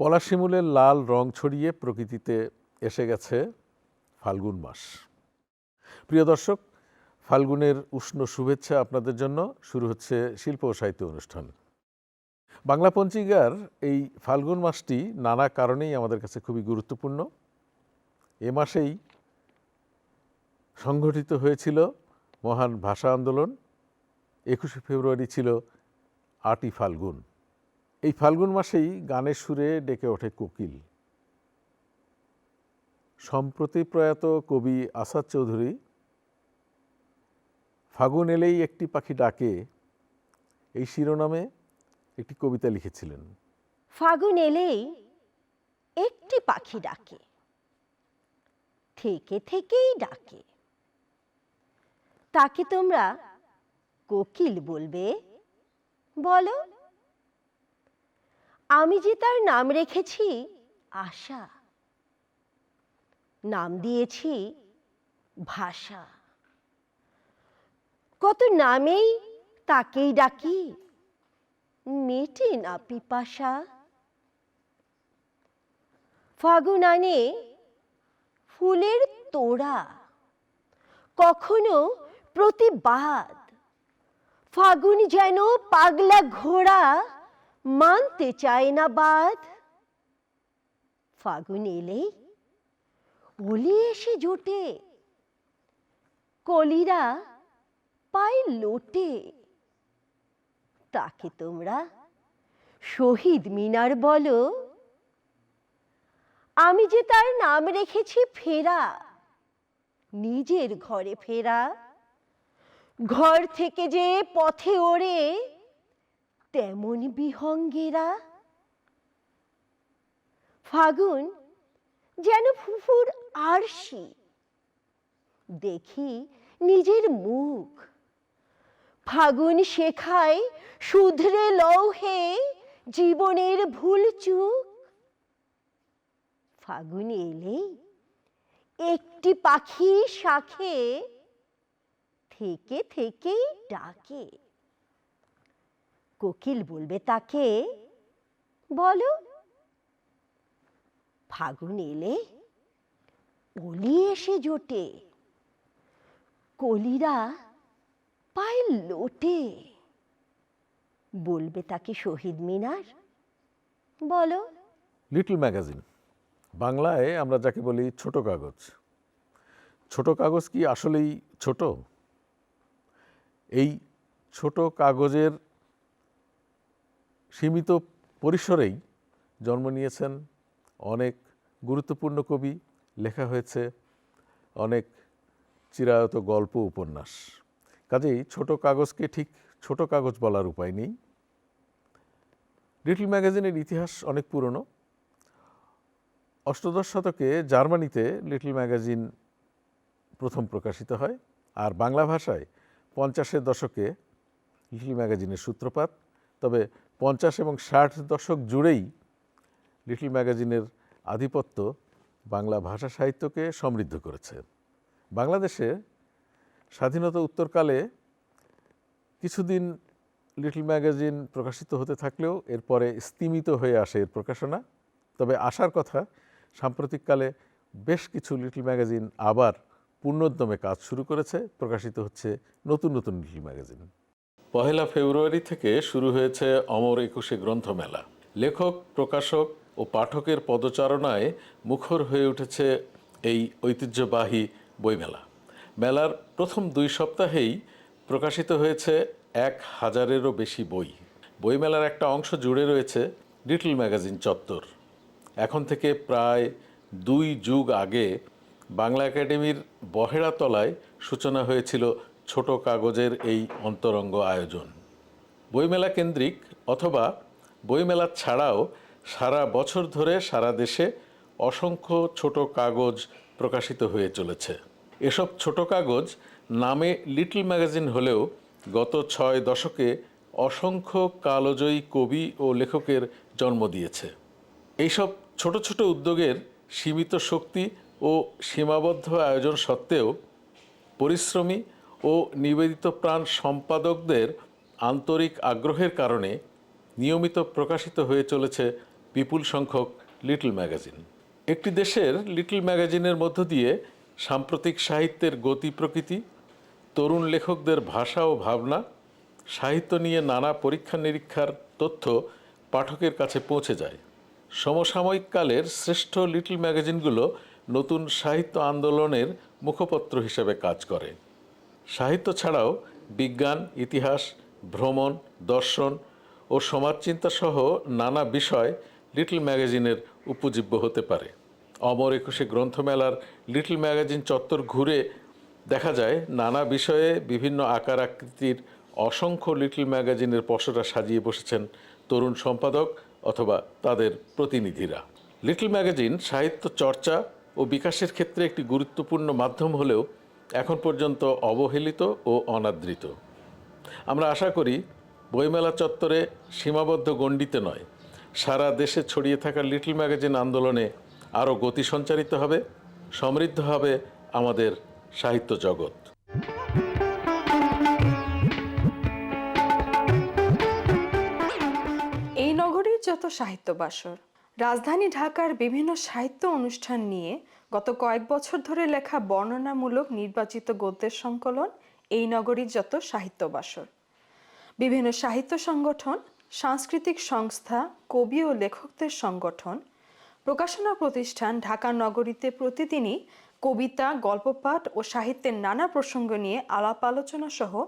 পলাশিমুলের লাল রং ছড়িয়ে প্রকৃতিতে এসে গেছে ফাল্গুন মাস। প্রিয় দর্শক, ফাল্গুনের উষ্ণ শুভেচ্ছা আপনাদের জন্য শুরু হচ্ছে শিল্প ও সাহিত্য অনুষ্ঠান। বাংলা পঞ্জিকার এই ফাল্গুন মাসটি নানা কারণেই আমাদের কাছে খুবই গুরুত্বপূর্ণ। এ মাসেই সংগঠিত হয়েছিল মহান ভাষা আন্দোলন। একুশে ফেব্রুয়ারি ছিল আটই ফাল্গুন। এই ফাল্গুন মাসেই গানের সুরে ডেকে ওঠে কোকিল। সম্প্রতি প্রয়াত কবি আসাদ চৌধুরী ফাগুন এলেই একটি পাখি ডাকে। এই শিরোনামে একটি কবিতা লিখেছিলেন। ফাগুন এলেই একটি পাখি ডাকে। থেকে থেকেই ডাকে। তাকে তোমরা কোকিল বলবে? বলো। আমি যে তার নাম রেখেছি, আশা। নাম দিয়েছি, ভাষা। কত নামেই তাকেই ডাকি, মেটে না পিপাসা। ফাগুন আনে ফুলের তোড়া, কখনো প্রতিবাদ। ফাগুন যেন পাগলা ঘোড়া মানতে চায় না বাদ। ফাগুন এলেই ওলি এসে জোটে। কলিরা পায় লোটে। তাকে তোমরা শহীদ মিনার বলো। আমি যে তার নাম রেখেছি ফেরা, নিজের ঘরে ফেরা। ঘর থেকে যে পথে ওড়ে, তেমন বিহঙ্গেরা। ফাগুন যেন ফুফুর আরশি। দেখি নিজের মুখ। ফাগুন শেখায় শুধরে লৌহে জীবনের ভুল চুক। ফাগুন এলেই একটি পাখি শাখে থেকে থেকেই ডাকে। কোকিল বলবে তাকে, বলো। ফাগুন এলে, অলি এসে জোটে। কলিরা পায় লোটে। বলবে তাকে শহীদ মিনার, বলো। Little magazine. বাংলায় আমরা যাকে বলি ছোট কাগজ। ছোট কাগজ কি আসলেই ছোট? এই ছোট কাগজের সীমিত পরিসরেই জন্ম নিয়েছেন অনেক গুরুত্বপূর্ণ কবি, লেখা হয়েছে অনেক চিরায়ত গল্প, উপন্যাস। কাজেই ছোট কাগজকে ঠিক ছোট কাগজ বলার উপায় নেই। লিটল ম্যাগাজিনের ইতিহাস অনেক পুরনো। অষ্টদশ শতকে জার্মানিতে লিটল ম্যাগাজিন প্রথম প্রকাশিত হয়, আর বাংলা ভাষায় পঞ্চাশের দশকে লিটল ম্যাগাজিনের সূত্রপাত, তবে পঞ্চাশ এবং ষাট দশক জুড়েই লিটল ম্যাগাজিনের আধিপত্য বাংলা ভাষা সাহিত্যকে সমৃদ্ধ করেছে। বাংলাদেশে স্বাধীনতা উত্তরকালে কিছুদিন লিটল ম্যাগাজিন প্রকাশিত হতে থাকলেও এরপরে স্তিমিত হয়ে আসে এর প্রকাশনা। তবে আসার কথা, সাম্প্রতিককালে বেশ কিছু লিটল ম্যাগাজিন আবার পূর্ণোদ্যমে কাজ শুরু করেছে, প্রকাশিত হচ্ছে নতুন নতুন লিটল ম্যাগাজিন। পহেলা ফেব্রুয়ারি থেকে শুরু হয়েছে অমর একুশে গ্রন্থমেলা। লেখক, প্রকাশক ও পাঠকের পদচারণায় মুখর হয়ে উঠেছে এই ঐতিহ্যবাহী বইমেলা। মেলার প্রথম দুই সপ্তাহেই প্রকাশিত হয়েছে এক হাজারেরও বেশি বই। বইমেলার একটা অংশ জুড়ে রয়েছে লিটল ম্যাগাজিন চত্বর। এখন থেকে প্রায় দুই যুগ আগে বাংলা একাডেমির বহেড়াতলায় সূচনা হয়েছিল ছোট কাগজের এই অন্তরঙ্গ আয়োজন। বইমেলা কেন্দ্রিক অথবা বইমেলা ছাড়াও সারা বছর ধরে সারা দেশে অসংখ্য ছোট কাগজ প্রকাশিত হয়ে চলেছে। এসব ছোট কাগজ নামে লিটল ম্যাগাজিন হলেও গত ছয় দশকে অসংখ্য কালজয়ী কবি ও লেখকের জন্ম দিয়েছে। এইসব ছোট ছোট উদ্যোগের সীমিত শক্তি ও সীমাবদ্ধ আয়োজন সত্ত্বেও পরিশ্রমী ও নিবেদিত প্রাণ সম্পাদকদের আন্তরিক আগ্রহের কারণে নিয়মিত প্রকাশিত হয়ে চলেছে বিপুল সংখ্যক লিটল ম্যাগাজিন। একটি দেশের লিটল ম্যাগাজিনের মধ্য দিয়ে সাম্প্রতিক সাহিত্যের গতি প্রকৃতি, তরুণ লেখকদের ভাষা ও ভাবনা, সাহিত্য নিয়ে নানা পরীক্ষা নিরীক্ষার তথ্য পাঠকের কাছে পৌঁছে যায়। সমসাময়িক কালের শ্রেষ্ঠ লিটল ম্যাগাজিনগুলো নতুন সাহিত্য আন্দোলনের মুখপত্র হিসেবে কাজ করে। সাহিত্য ছাড়াও বিজ্ঞান, ইতিহাস, ভ্রমণ, দর্শন ও সমাজচিন্তা সহ নানা বিষয় লিটল ম্যাগাজিনের উপজীব্য হতে পারে। অমর একুশে গ্রন্থমেলার লিটল ম্যাগাজিন চত্বর ঘুরে দেখা যায়, নানা বিষয়ে বিভিন্ন আকার আকৃতির অসংখ্য লিটল ম্যাগাজিনের পসরা সাজিয়ে বসেছেন তরুণ সম্পাদক অথবা তাদের প্রতিনিধিরা। লিটল ম্যাগাজিন সাহিত্য চর্চা ও বিকাশের ক্ষেত্রে একটি গুরুত্বপূর্ণ মাধ্যম হলেও এখন পর্যন্ত অবহেলিত ও অনাদৃত। আমরা আশা করি বইমেলা চত্বরে সীমাবদ্ধ গণ্ডিতে নয়, সারা দেশে ছড়িয়ে থাকা লিটল ম্যাগাজিন আন্দোলনে আরও গতি সঞ্চারিত হবে, সমৃদ্ধ হবে আমাদের সাহিত্য জগৎ। নগরীর যত সাহিত্য বাসর। রাজধানী ঢাকার বিভিন্ন সাহিত্য অনুষ্ঠান নিয়ে গত কয়েক বছর ধরে লেখা বর্ণনামূলক নির্বাচিত গদ্যের সংকলন এই নগরীর যত সাহিত্য বাসর। বিভিন্ন সাহিত্য সংগঠন, সাংস্কৃতিক সংস্থা, কবি ও লেখকদের সংগঠন, প্রকাশনা প্রতিষ্ঠান ঢাকা নগরীতে প্রতিদিনই কবিতা, গল্পপাঠ ও সাহিত্যের নানা প্রসঙ্গ নিয়ে আলাপ আলোচনা সহ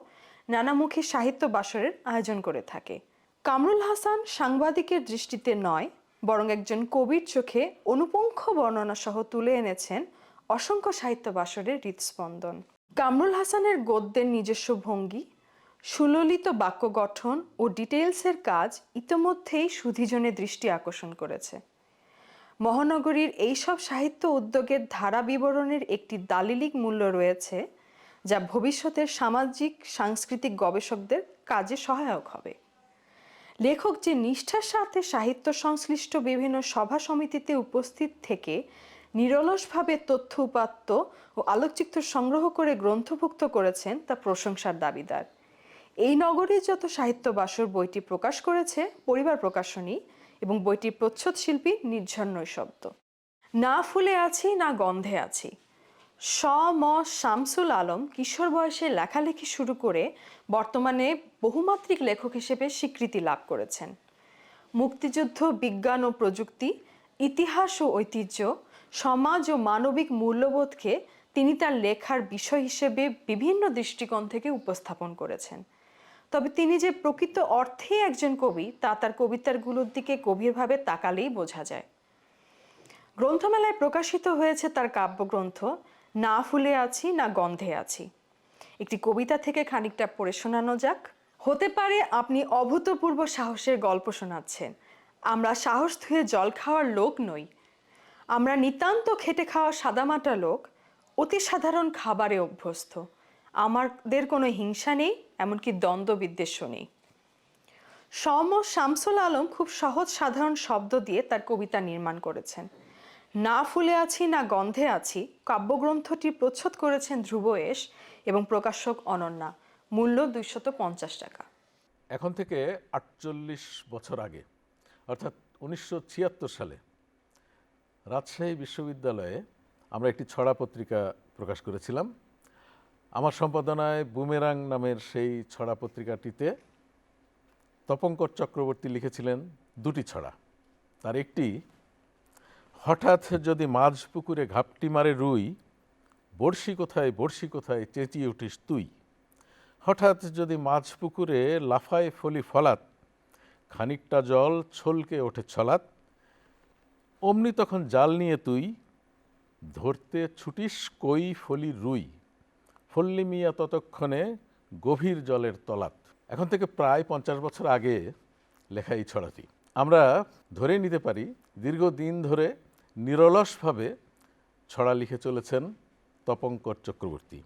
নানামুখী সাহিত্য বাসরের আয়োজন করে থাকে। কামরুল হাসান সাংবাদিকের দৃষ্টিতে নয়, বরং একজন কবির চোখে অনুপঙ্খ বর্ণনা সহ তুলে এনেছেন অসংখ্য সাহিত্য বাসরের হৃদস্পন্দন। কামরুল হাসানের গদ্যের নিজস্ব ভঙ্গি, সুললিত বাক্য গঠন ও ডিটেলসের কাজ ইতোমধ্যেই সুধিজনের দৃষ্টি আকর্ষণ করেছে। মহানগরীর এইসব সাহিত্য উদ্যোগের ধারা বিবরণের একটি দালিলিক মূল্য রয়েছে, যা ভবিষ্যতের সামাজিক, সাংস্কৃতিক গবেষকদের কাজে সহায়ক হবে। লেখক যে নিষ্ঠার সাথে সাহিত্য সংশ্লিষ্ট বিভিন্ন সভা সমিতিতে উপস্থিত থেকে নিরলসভাবে তথ্য উপাত্ত ও আলোকচিত্র সংগ্রহ করে গ্রন্থভুক্ত করেছেন তা প্রশংসার দাবিদার। এই নগরীর যত সাহিত্য বাসর বইটি প্রকাশ করেছে, পরিবার প্রকাশনী এবং বইটির প্রচ্ছদ শিল্পী নির্ঝর নৈশব্দ। না ফুলে আছি, না গন্ধে আছি। স, ম, শামসুল আলম কিশোর বয়সে লেখালেখি শুরু করে বর্তমানে বহুমাত্রিক লেখক হিসেবে স্বীকৃতি লাভ করেছেন। মুক্তিযুদ্ধ, বিজ্ঞান ও প্রযুক্তি, ইতিহাস ও ঐতিহ্য, সমাজ ও মানবিক মূল্যবোধকে তিনি তার লেখার বিষয় হিসেবে বিভিন্ন দৃষ্টিকোণ থেকে উপস্থাপন করেছেন। তবে তিনি যে প্রকৃত অর্থেই একজন কবি, তা তার কবিতারগুলোর দিকে গভীরভাবে তাকালেই বোঝা যায়। গ্রন্থমেলায় প্রকাশিত হয়েছে তার কাব্যগ্রন্থ না ফুলে আছি, না গন্ধে আছি। একটি কবিতা থেকে খানিকটা পড়ে শোনানো যাক। হতে পারে আপনি অভূতপূর্ব সাহসের গল্প শোনাচ্ছেন। আমরা সাহস ধুয়ে জল খাওয়ার লোক নই। আমরা নিতান্ত খেটে খাওয়া সাদামাটা লোক, অতি সাধারণ খাবারে অভ্যস্ত। আমাদের কোনো হিংসা নেই, এমনকি দ্বন্দ্ব বিদ্বেষ নেই। সম শামসুল আলম খুব সহজ সাধারণ শব্দ দিয়ে তার কবিতা নির্মাণ করেছেন। না ফুলে আছি, না গন্ধে আছি, কাব্যগ্রন্থটি প্রচ্ছদ করেছেন ধ্রুব এস এবং প্রকাশক অনন্যা। মূল্য দুইশত পঞ্চাশ টাকা। এখন থেকে আটচল্লিশ বছর আগে, অর্থাৎ উনিশশো ছিয়াত্তর সালে, রাজশাহী বিশ্ববিদ্যালয়ে আমরা একটি ছড়া পত্রিকা প্রকাশ করেছিলাম। আমার সম্পাদনায় বুমেরাং নামের সেই ছড়া পত্রিকাটিতে তপঙ্কর চক্রবর্তী লিখেছিলেন দুটি ছড়া। তার একটি হঠাৎ যদি মাঝ পুকুরে ঘাপটি মারে রুই, বড়শি কোথায় বড়শি কোথায় চেঁচিয়ে উঠিস তুই। হঠাৎ যদি মাঝ পুকুরে লাফায় ফলি ফলাত, খানিকটা জল ছলকে ওঠে ছলাত, অমনি তখন জাল নিয়ে তুই, ধরতে ছুটিস কই ফলি রুই। ফল্লি মিয়া ততক্ষণে গভীর জলের তলাত। এখন থেকে প্রায় পঞ্চাশ বছর আগে লেখা এই ছড়াটি। আমরা ধরে নিতে পারি, দীর্ঘদিন ধরে নিরলসভাবে ছড়া লিখে চলেছেন তপঙ্কর চক্রবর্তী।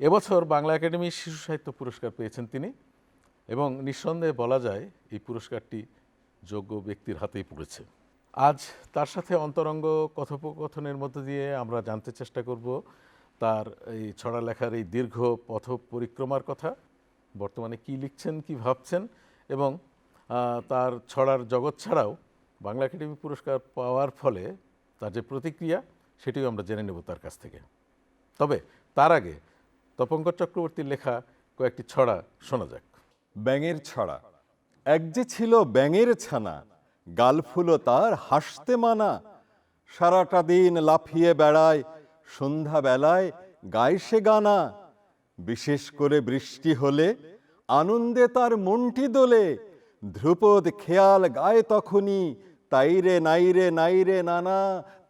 এবছর বাংলা একাডেমি শিশু সাহিত্য পুরস্কার পেয়েছেন তিনি এবং নিঃসন্দেহে বলা যায় এই পুরস্কারটি যোগ্য ব্যক্তির হাতেই পড়েছে। আজ তার সাথে অন্তরঙ্গ কথোপকথনের মধ্য দিয়ে আমরা জানতে চেষ্টা করব তার এই ছড়া লেখার এই দীর্ঘ পথ পরিক্রমার কথা, বর্তমানে কি লিখছেন, কি ভাবছেন এবং তার ছড়ার জগৎ ছাড়াও বাংলা একাডেমি পুরস্কার পাওয়ার ফলে তার যে প্রতিক্রিয়া, সেটিও আমরা জেনে নেব তার কাছ থেকে। তবে তার আগে তপঙ্কর চক্রবর্তীর লেখা কয়েকটি ছড়া শোনা যাক। ব্যাঙের ছড়া। এক যে ছিল ব্যাঙের ছানা, গাল ফুলো তার হাসতে মানা। সারাটা দিন লাফিয়ে বেড়ায় সন্ধ্যা বেলায় গায় সে গানা। বিশেষ করে বৃষ্টি হলে আনন্দে তার মনটি দোলে, ধ্রুপদ খেয়াল গায় তখনই তাইরে নাইরে নাইরে নানা,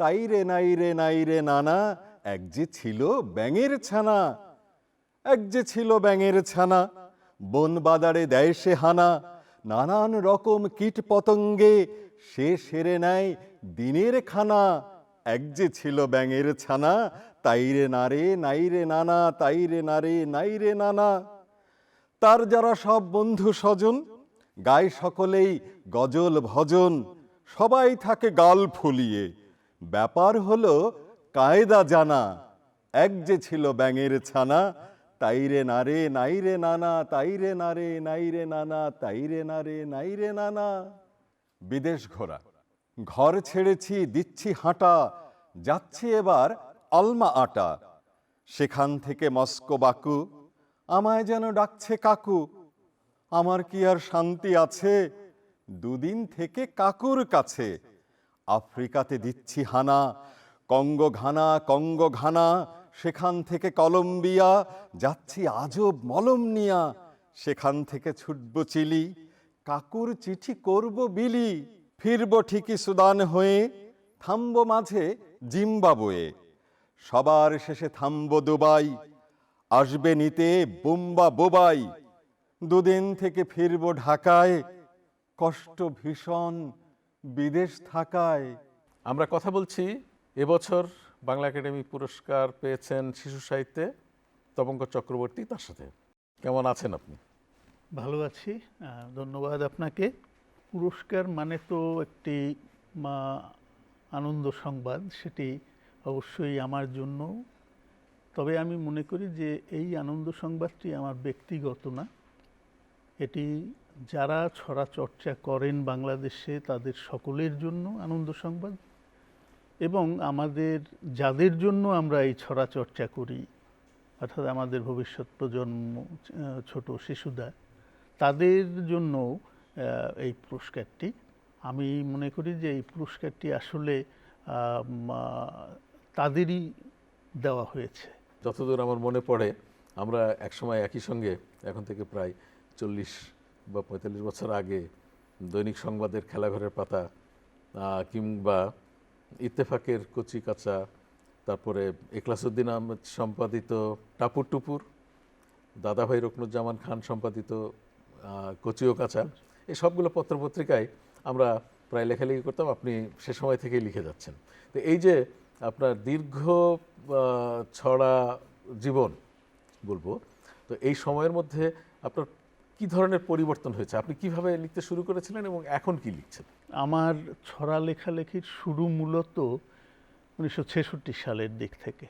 তাইরে নাইরে নাইরে নানা, এক যে ছিল ব্যাঙের ছানা, এক যে ছিল ব্যাঙের ছানা, বন বাদারে দেয় সে হানা, নানান রকম কীট পতঙ্গে সে সেরে নেয় দিনের খানা, এক যে ছিল ব্যাঙের ছানা, তাইরে নারে নাইরে নানা, তাইরে নারে নাইরে নানা। তার যারা সব বন্ধু স্বজন, গায়ে সকলেই গজল ভজন সবাই থাকে গাল ফুলিয়ে। ব্যাপার হলো, কায়দা জানা। এক যে ছিল ব্যাঙের ছানা তাইরে নারে নাইরে নানা তাইরে নারে নাইরে নানা তাইরে নারে নাইরে নানা। বিদেশ ঘোরা। ঘর ছেড়েছি, দিচ্ছি হাঁটা। যাচ্ছি এবার আলমা আটা। সেখান থেকে মস্কো বাকু। আমায় যেন ডাকছে কাকু। আমার কি আর শান্তি আছে? দুদিন থেকে কাকুর কাছে। আফ্রিকাতে দিচ্ছি হানা কঙ্গ ঘানা কঙ্গ ঘানা সেখান থেকে কলম্বিয়া, যাচ্ছি আজব মলম নিয়া, সেখান থেকে ছুটব চিলি, কাকুর চিঠি করব বিলি, ফিরব ঠিকই সুদান হয়ে, থামব মাঝে জিম্বাবুয়ে। সবার শেষে থামব দুবাই, আসবে নিতে বোম্বা বোবাই, দুদিন থেকে ফিরব ঢাকায় কষ্ট ভীষণ বিদেশ থাকায়। আমরা কথা বলছি এবছর বাংলা একাডেমি পুরস্কার পেয়েছেন শিশু সাহিত্যে তপঙ্ক চক্রবর্তী তার সাথে। কেমন আছেন আপনি? ভালো আছি ধন্যবাদ আপনাকে। পুরস্কার মানে তো একটি মা, আনন্দ সংবাদ সেটি অবশ্যই আমার জন্য। তবে আমি মনে করি যে এই আনন্দ সংবাদটি আমার ব্যক্তিগত না। এটি যারা ছড়া চর্চা করেন বাংলাদেশে তাদের সকলের জন্য আনন্দ সংবাদ এবং আমাদের, যাদের জন্য আমরা এই ছড়া চর্চা করি, অর্থাৎ আমাদের ভবিষ্যৎ প্রজন্ম, ছোট শিশুরা, তাদের জন্য এই পুরস্কারটি, আমি মনে করি যে এই পুরস্কারটি আসলে তাদেরই দেওয়া হয়েছে। যতদূর আমার মনে পড়ে, আমরা একসময় একই সঙ্গে, এখন থেকে প্রায় চল্লিশ বা পঁয়তাল্লিশ বছর আগে দৈনিক সংবাদের খেলাঘরের পাতা কিংবা ইত্তেফাকের কচি কাঁচা তারপরে এখলাসুদ্দিন আহমেদ সম্পাদিত টাপুর টুপুর দাদাভাই রকনুজ্জামান খান সম্পাদিত আহ, কচি ও কাঁচা এই সবগুলো পত্রপত্রিকায় আমরা প্রায় লেখালেখি করতাম আপনি সে সময় থেকেই লিখে যাচ্ছেন। তো এই যে আপনার দীর্ঘ ছড়া জীবন বলব তো এই সময়ের মধ্যে আপনার কি ধরনের পরিবর্তন হয়েছে? আপনি কীভাবে লিখতে শুরু করেছিলেন এবং এখন কি লিখছেন? আমার ছড়া লেখালেখির শুরু মূলত উনিশশো ছেষট্টি সালের দিক থেকে।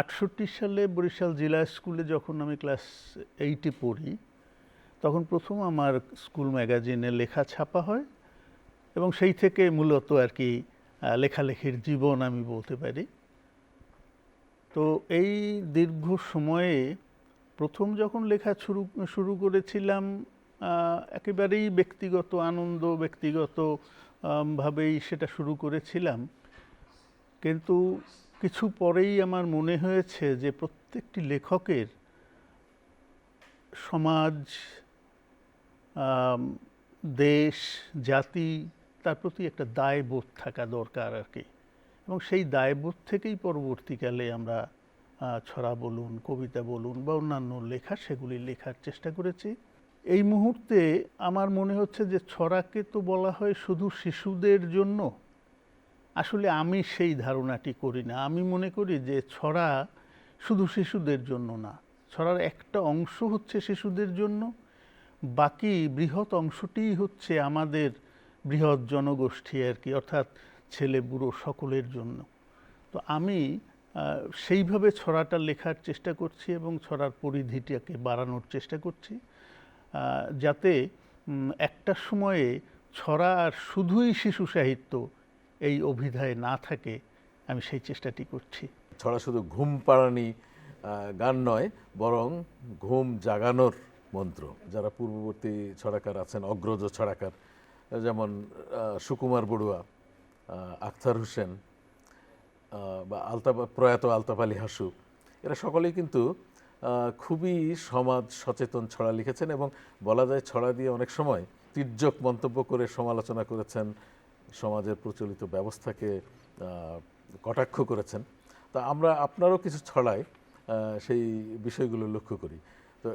আটষট্টি সালে বরিশাল জেলা স্কুলে যখন আমি ক্লাস এইটে পড়ি, তখন প্রথম আমার স্কুল ম্যাগাজিনে লেখা ছাপা হয় এবং সেই থেকে মূলত আর কি লেখালেখির জীবন আমি বলতে পারি। তো এই দীর্ঘ সময়ে প্রথম যখন লেখা শুরু শুরু করেছিলাম একেবারেই ব্যক্তিগত আনন্দ, ব্যক্তিগত ভাবেই সেটা শুরু করেছিলাম। কিন্তু কিছু পরেই আমার মনে হয়েছে যে প্রত্যেকটি লেখকের সমাজ দেশ, জাতি, তার প্রতি একটা দায়বোধ থাকা দরকার আর কি। এবং সেই দায়বোধ থেকেই পরবর্তীকালে আমরা ছড়া বলুন, কবিতা বলুন বা অন্যান্য লেখা, সেগুলি লেখার চেষ্টা করেছি। এই মুহূর্তে আমার মনে হচ্ছে যে ছড়াকে তো বলা হয় শুধু শিশুদের জন্য। আসলে আমি সেই ধারণাটি করি না। আমি মনে করি যে ছড়া শুধু শিশুদের জন্য না। ছড়ার একটা অংশ হচ্ছে শিশুদের জন্য। বাকি বৃহৎ অংশটিই হচ্ছে আমাদের বৃহৎ জনগোষ্ঠী আর কি, অর্থাৎ ছেলে বুড়ো সকলের জন্য। তো আমি সেইভাবে ছড়াটা লেখার চেষ্টা করছি এবং ছড়ার পরিধিটাকে বাড়ানোর চেষ্টা করছি যাতে একটা সময়ে ছড়া আর শুধুই শিশু সাহিত্য এই অভিধায় না থাকে, আমি সেই চেষ্টাটি করছি। ছড়া শুধু ঘুম পাড়ানি গান নয়, বরং ঘুম জাগানোর মন্ত্র। যারা পূর্ববর্তী ছড়াকার আছেন, অগ্রজ ছড়াকার, যেমন সুকুমার বড়ুয়া আখতার হোসেন বা আলতাফ প্রয়াত আলতাফ আলী হাসু, এরা সকলেই কিন্তু খুবই সমাজ সচেতন ছড়া লিখেছেন এবং বলা যায় ছড়া দিয়ে অনেক সময় তির্যক মন্তব্য করে সমালোচনা করেছেন, সমাজের প্রচলিত ব্যবস্থাকে কটাক্ষ করেছেন। তা আমরা আপনারও কিছু ছড়ায় সেই বিষয়গুলো লক্ষ্য করি। তো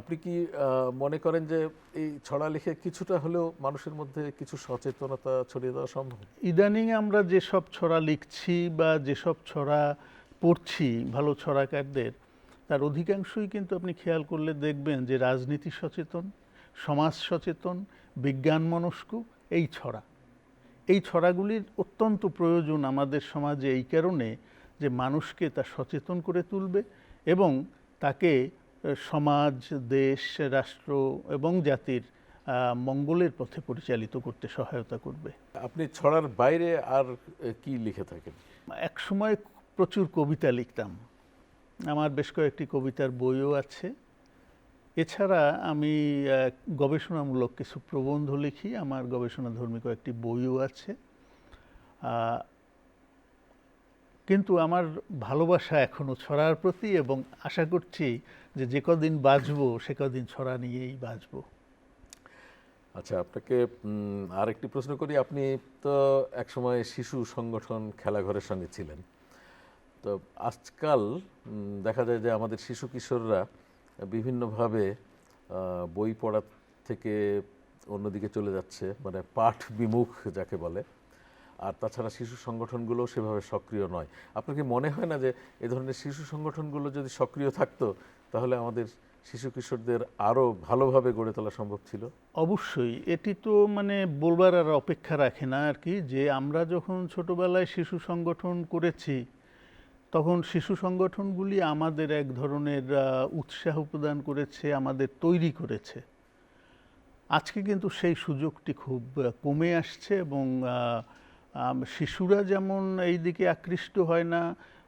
আপনি কি মনে করেন যে এই ছড়া লিখে কিছুটা হলেও মানুষের মধ্যে কিছু সচেতনতা ছড়িয়ে দেওয়া সম্ভব? ইদানিং আমরা যেসব ছড়া লিখছি বা যেসব ছড়া পড়ছি ভালো ছড়াকারদের, তার অধিকাংশই কিন্তু আপনি খেয়াল করলে দেখবেন যে রাজনীতি সচেতন, সমাজ সচেতন, বিজ্ঞান মনস্ক, এই ছড়া। এই ছড়াগুলির অত্যন্ত প্রয়োজন আমাদের সমাজে এই কারণে যে মানুষকে তা সচেতন করে তুলবে এবং তাকে সমাজ দেশ রাষ্ট্র এবং জাতির মঙ্গলের পথে পরিচালিত করতে সহায়তা করবে। আপনি ছড়ার বাইরে আর কি লিখে থাকেন? এক সময় প্রচুর কবিতা লিখতাম। আমার বেশ কয়েকটি কবিতার বইও আছে। এছাড়া আমি গবেষণামূলক কিছু প্রবন্ধ লিখি। আমার গবেষণাধর্মী কয়েকটি বইও আছে। কিন্তু আমার ভালোবাসা এখনও ছড়ার প্রতি এবং আশা করছি যে যে কদিন বাঁচবো, সে কদিন ছড়া নিয়েই বাঁচবো। আচ্ছা আপনাকে আরেকটি প্রশ্ন করি। আপনি তো একসময় শিশু সংগঠন খেলাঘরের সঙ্গে ছিলেন। তো আজকাল দেখা যায় যে আমাদের শিশু কিশোররা বিভিন্নভাবে বই পড়া থেকে অন্যদিকে চলে যাচ্ছে মানে পাঠ বিমুখ যাকে বলে। আর তাছাড়া শিশু সংগঠনগুলো সেভাবে সক্রিয় নয়। আপনার কি মনে হয় না যে এ ধরনের শিশু সংগঠনগুলো যদি সক্রিয় থাকতো, তাহলে আমাদের শিশু কিশোরদের আরও ভালোভাবে গড়ে তোলা সম্ভব ছিল? অবশ্যই। এটি তো মানে বলবার আর অপেক্ষা রাখে না আর কি, যে আমরা যখন ছোটবেলায় শিশু সংগঠন করেছি, তখন শিশু সংগঠনগুলি আমাদের এক ধরনের উৎসাহ প্রদান করেছে, আমাদের তৈরি করেছে। আজকে কিন্তু সেই সুযোগটি খুব কমে আসছে এবং শিশুরা যেমন এই দিকে আকৃষ্ট হয় না,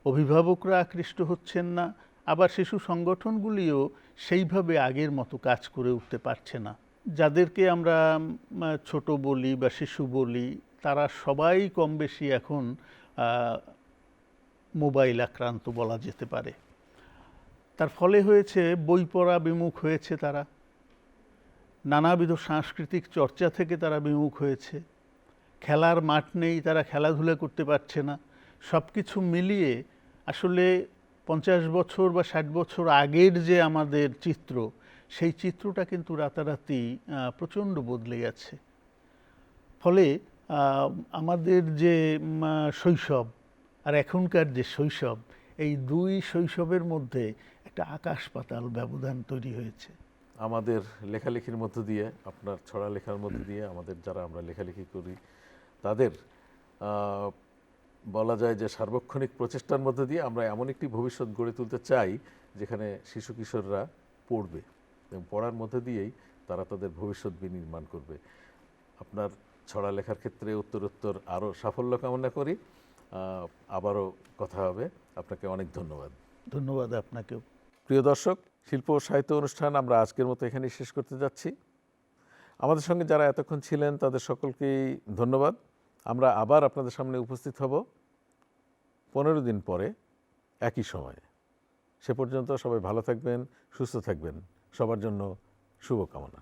অভিভাবকরা আকৃষ্ট হচ্ছেন না, আবার শিশু সংগঠনগুলিও সেইভাবে আগের মতো কাজ করে উঠতে পারছে না। যাদেরকে আমরা ছোট বলি বা শিশু বলি, তারা সবাই কম বেশি এখন মোবাইল আক্রান্ত বলা যেতে পারে। তার ফলে হয়েছে বই পড়া বিমুখ হয়েছে তারা। নানাবিধ সাংস্কৃতিক চর্চা থেকে তারা বিমুখ হয়েছে। খেলার মাঠ নেই, তারা খেলাধুলা করতে পারছে না। সব কিছু মিলিয়ে আসলে পঞ্চাশ বছর বা ষাট বছর আগের যে আমাদের চিত্র, সেই চিত্রটা কিন্তু রাতারাতি প্রচণ্ড বদলে গেছে। ফলে আমাদের যে শৈশব আর এখনকার যে শৈশব, এই দুই শৈশবের মধ্যে একটা আকাশ পাতাল ব্যবধান তৈরি হয়েছে। আমাদের লেখালেখির মধ্য দিয়ে, আপনার ছড়া লেখার মধ্য দিয়ে, আমাদের যারা আমরা লেখালেখি করি তাদের বলা যায় যে সার্বক্ষণিক প্রচেষ্টার মধ্য দিয়ে আমরা এমন একটি ভবিষ্যৎ গড়ে তুলতে চাই যেখানে শিশু কিশোররা পড়বে এবং পড়ার মধ্যে দিয়েই তারা তাদের ভবিষ্যৎ বিনির্মাণ করবে। আপনার ছড়া লেখার ক্ষেত্রে উত্তরোত্তর আরও সাফল্য কামনা করি। আবারও কথা হবে। আপনাকে অনেক ধন্যবাদ। ধন্যবাদ আপনাকেও। প্রিয় দর্শক শিল্প ও সাহিত্য অনুষ্ঠান আমরা আজকের মতো এখানেই শেষ করতে যাচ্ছি। আমাদের সঙ্গে যারা এতক্ষণ ছিলেন, তাদের সকলকেই ধন্যবাদ। আমরা আবার আপনাদের সামনে উপস্থিত হব পনেরো দিন পরে, একই সময়ে। সে পর্যন্ত সবাই ভালো থাকবেন, সুস্থ থাকবেন। সবার জন্য শুভকামনা।